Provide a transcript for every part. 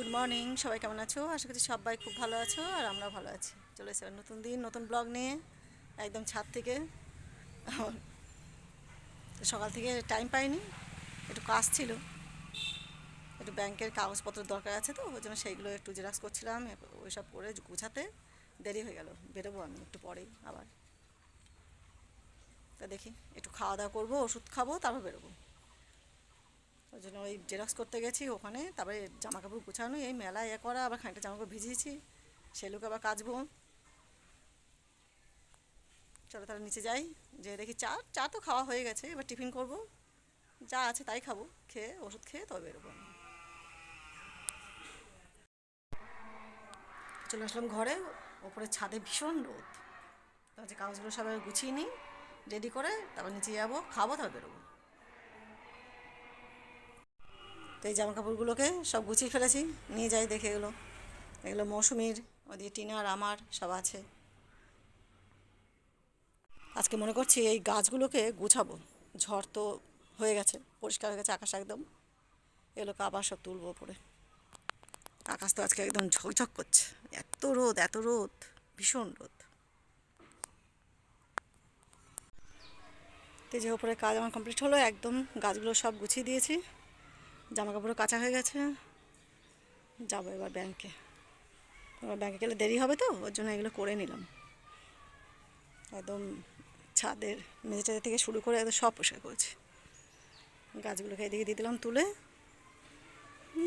Good morning সবাই কেমন আছো? আশা করছি সবাই খুব ভালো আছো আর আমরাও ভালো আছি। চলে এসে নতুন দিন, নতুন ব্লগ নিয়ে, একদম ছাদ থেকে। সকাল থেকে টাইম পাইনি, একটু কাজ ছিল। একটু ব্যাংকের কাগজপত্র দরকার আছে তো, ওই জন্য সেইগুলো একটু জেরক্স করছিলাম ওই সব করে গুছাতে দেরি হয়ে গেল, বেরোবো আমি একটু পরেই আবার। তা দেখি, একটু খাওয়া দাওয়া করব, ওষুধ খাব, তারপর বেরোবো। ওই জন্য ওই জেরক্স করতে গেছি ওখানে, তারপরে জামা কাপড় গুছানো, এই মেলা এ করা, আবার খানিকটা জামা কাপড় ভিজিয়েছি সেগুলোকে আবার কাচবো। চলো তাহলে নিচে যাই যে দেখি চা চা তো খাওয়া হয়ে গেছে, এবার টিফিন করব। যা আছে তাই খাব, খেয়ে, ওষুধ খেয়ে তবে বেরোবো চলে আসলাম ঘরে, ওপরে ছাদে ভীষণ রোদ। তারপর যে কাগজগুলো সবাই গুছিয়ে নিই রেডি করে, তারপর নিচে যাব, খাব, তারপর বেরোবো। তো এই জামা কাপড়গুলোকে সব গুছিয়ে ফেলেছি, নিয়ে যাই, দেখে এগুলো। এগুলো মৌসুমির, ওদিকে টিনার আমার সব আছে। আজকে মনে করছি এই গাছগুলোকে গুছাবো। ঝড় তো হয়ে গেছে, পরিষ্কার হয়ে গেছে আকাশ একদম। এগুলোকে আবার সব তুলবো ওপরে আকাশ তো আজকে একদম ঝকঝক করছে। এত রোদ এত রোদ, ভীষণ রোদ। তো যে ওপরে কাজ আমার কমপ্লিট হলো, একদম গাছগুলো সব গুছিয়ে দিয়েছি। জামা কাপড়ও কাঁচা হয়ে গেছে। যাব এবার ব্যাংকে। এবার ব্যাংকে গেলে দেরি হবে তো, ওর জন্য এগুলো করে নিলাম। একদম ছাদের, মেঝে ছাদের থেকে শুরু করে একদম সব পরিষ্কার করেছি। গাছগুলোকে এদিকে দিয়ে দিলাম তুলে।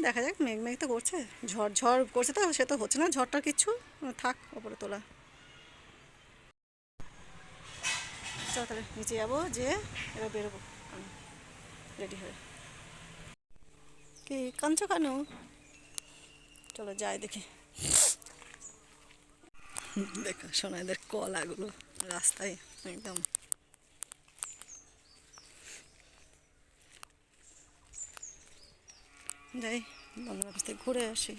দেখা যাক, মেঘ মেঘ তো করছে। ঝড় ঝড় করছে তো, সে তো হচ্ছে না, ঝড়টা কিচ্ছু থাক, ওপরে তোলা। চল তাহলে নিচে যাব যে এবার বেরোবো। রেডি হয়ে। কি কাঁদছো কেন? চলো যাই দেখি। দেখো সোনাইদের কলাগুলো রাস্তায় একদম। যাই বন্ধুর অফিস থেকে ঘুরে আসি।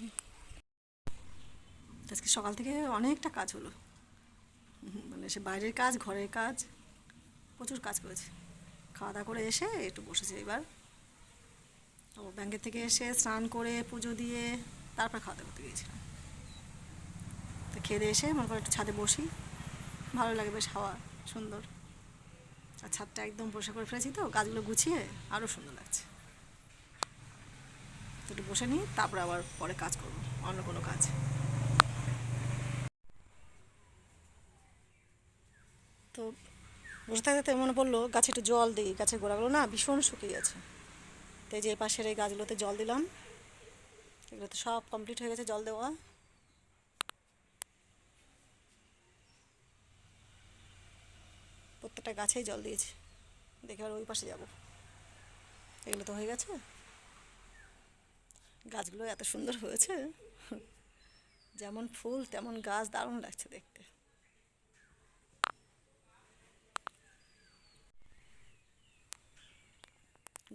আজকে সকাল থেকে অনেকটা কাজ হলো। মানে সে বাইরের কাজ, ঘরের কাজ, প্রচুর কাজ করেছে। খাওয়া দাওয়া করে এসে একটু বসেছে এবার। তো ব্যাংকের থেকে এসে স্নান করে, পুজো দিয়ে তারপর খাওয়া দাওয়া করতে গিয়েছিলাম। তো খেয়ে দিয়ে এসে মনে করো একটু ছাদে বসি। ভালো লাগে বেশ হাওয়া, সুন্দর। আর ছাদটা একদম পরিষ্কার করে ফেলেছি তো, গাছগুলো গুছিয়ে আরও সুন্দর লাগছে। তো একটু বসে নিই, তারপরে আবার পরে কাজ করব, অন্য কোনো কাজ। তো বসে থাকতে মনে পড়ল, গাছে একটু জল দিই, গাছের গোড়াগুলো না ভীষণ শুকিয়ে গেছে। তো যে পাশের এই গাছগুলোতে জল দিলাম। এগুলোতে সব কমপ্লিট হয়ে গেছে জল দেওয়া। প্রত্যেকটা গাছেই জল দিয়েছি। দেখে আর ওই পাশে যাব। এগুলো তো হয়ে গেছে। গাছগুলো এত সুন্দর হয়েছে। যেমন ফুল, তেমন গাছ দারুণ লাগছে দেখতে।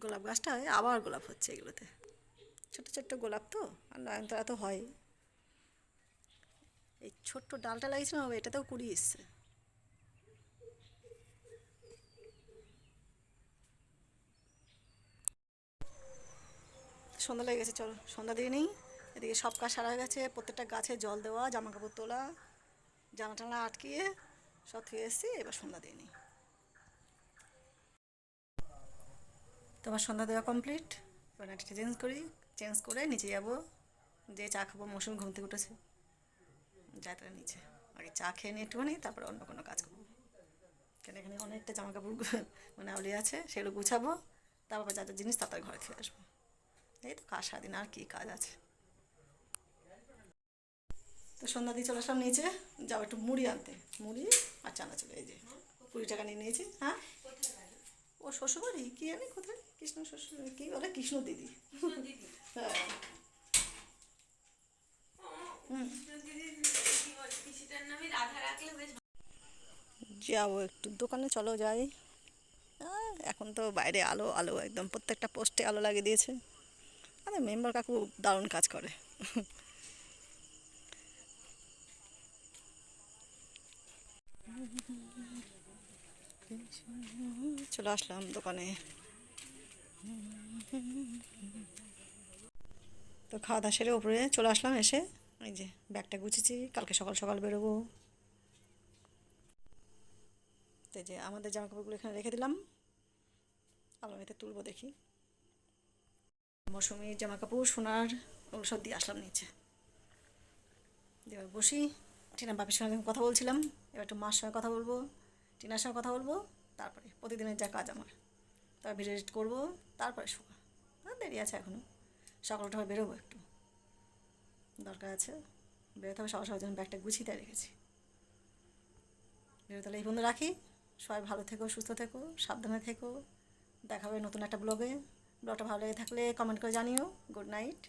গোলাপ গাছটায় আবার গোলাপ হচ্ছে এগুলোতে। ছোট ছোট্ট গোলাপ তো, আর নয়নতারা তো হয়। এই ছোট্ট ডালটা লাগিয়েছিল এটাতেও কুড়ি এসছে। সন্ধ্যা লেগে গেছে, চলো, সন্ধ্যা দিয়ে নিই। এদিকে সব কাজ সারা হয়ে গেছে, প্রত্যেকটা গাছে জল দেওয়া জামা কাপড় তোলা জানা টানা আটকিয়ে সব ধুয়ে এসেছি এবার সন্ধ্যা দিয়ে নিই। তোমার সন্ধ্যা দেওয়া কমপ্লিট এবার চেঞ্জ করি। চেঞ্জ করে নিচে যাব। যে চা খাব, মৌসুমি ঘুম থেকে উঠেছে। যাই তারা নিচে। আগে চা খেয়ে নিয়ে একটুখানি, তারপরে অন্য কোনো কাজ করব। কেন এখানে অনেকটা জামা কাপড় মানে আউলি আছে, সেগুলো গুছাবো। তারপর যা যা জিনিস, তাড়াতাড়ি ঘরে ফিরে আসব। এই তো কাজ সারাদিন, আর কী কাজ আছে। তো সন্ধ্যা দিয়ে চলে আসলাম নিচে। যাব একটু মুড়ি আনতে। মুড়ি আর চানাচুর, এই যে কুড়ি টাকা নিয়ে নিয়েছি। হ্যাঁ? ও শ্বশুরবাড়ি? কি জানি কোথায়? কৃষ্ণ শ্বশুর কি? বলে কৃষ্ণ দিদি। হ্যাঁ। যাব একটু। দোকানে চলো যাই। এখন তো বাইরে আলো আলো একদম। প্রত্যেকটা পোস্টে আলো লাগিয়ে দিয়েছে। আরে মেম্বার কাকু দারুণ কাজ করে। চলে আসলাম দোকানে। তো খাওয়া দাওয়া সেরে ওপরে চলে আসলাম এসে। এই যে ব্যাগটা গুছিয়েছি, কালকে সকাল সকাল বেরোবো। তো যে আমাদের জামা কাপড়গুলো এখানে রেখে দিলাম। আলমারিতে তুলবো দেখি। মৌসুমির জামা কাপড় সোনার ওগুলো সব দিয়ে আসলাম নিচে। এবার বসি। টিনা বাপের সঙ্গে কথা বলছিলাম। এবার একটু মার সঙ্গে কথা বলব। টিনার সঙ্গে কথা বলব। তারপরে, প্রতিদিনের যা কাজ আমার। তারপর ভিডিও এডিট করব, তারপরে শোয়া। দেরি আছে এখনও সকাল উঠে আবার বেরোবো একটু। দরকার আছে। বেরোতে হবে, সবার সবার জন্য ব্যাগটা গুছিয়ে তাই রেখেছি। বেরো তাহলে এই বন্ধু রাখি। সবাই ভালো থেকো, সুস্থ থেকো, সাবধানে থেকো। দেখা হবে নতুন একটা ব্লগে ব্লগটা ভালো লেগে থাকলে কমেন্ট করে জানিও। Good night